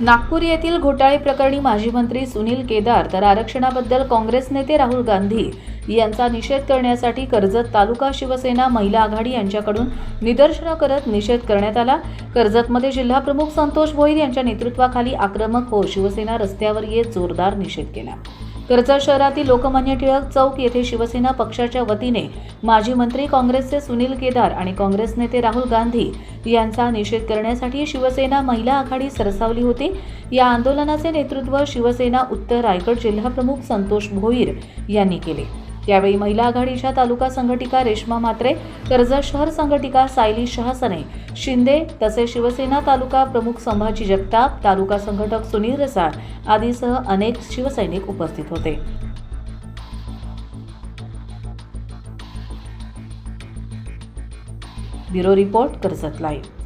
नागपूर येथील घोटाळे प्रकरणी माजी मंत्री सुनील केदार तर आरक्षणाबद्दल काँग्रेस नेते राहुल गांधी यांचा निषेध करण्यासाठी कर्जत तालुका शिवसेना महिला आघाडी यांच्याकडून निदर्शनं करत निषेध करण्यात आला. कर्जतमध्ये जिल्हाप्रमुख संतोष भोईर यांच्या नेतृत्वाखाली आक्रमक हो शिवसेना रस्त्यावर येत जोरदार निषेध केला. कर्जत शहरातील लोकमान्य टिळक चौक येथे शिवसेना पक्षाच्या वतीने माजी मंत्री काँग्रेसचे सुनील केदार आणि काँग्रेस नेते राहुल गांधी यांचा निषेध करण्यासाठी शिवसेना महिला आघाडी सरसावली होती. या आंदोलनाचे नेतृत्व शिवसेना उत्तर रायगड जिल्हाप्रमुख संतोष भोईर यांनी केले. यावेळी महिला आघाडीच्या तालुका संघटिका रेश्मा मात्रे कर्जत शहर संघटिका सायली शहासने शिंदे तसेच शिवसेना तालुका प्रमुख संभाजी जगताप तालुका संघटक सुनील रसाळ आदीसह अनेक शिवसैनिक उपस्थित होते. Bureau report Karjat live.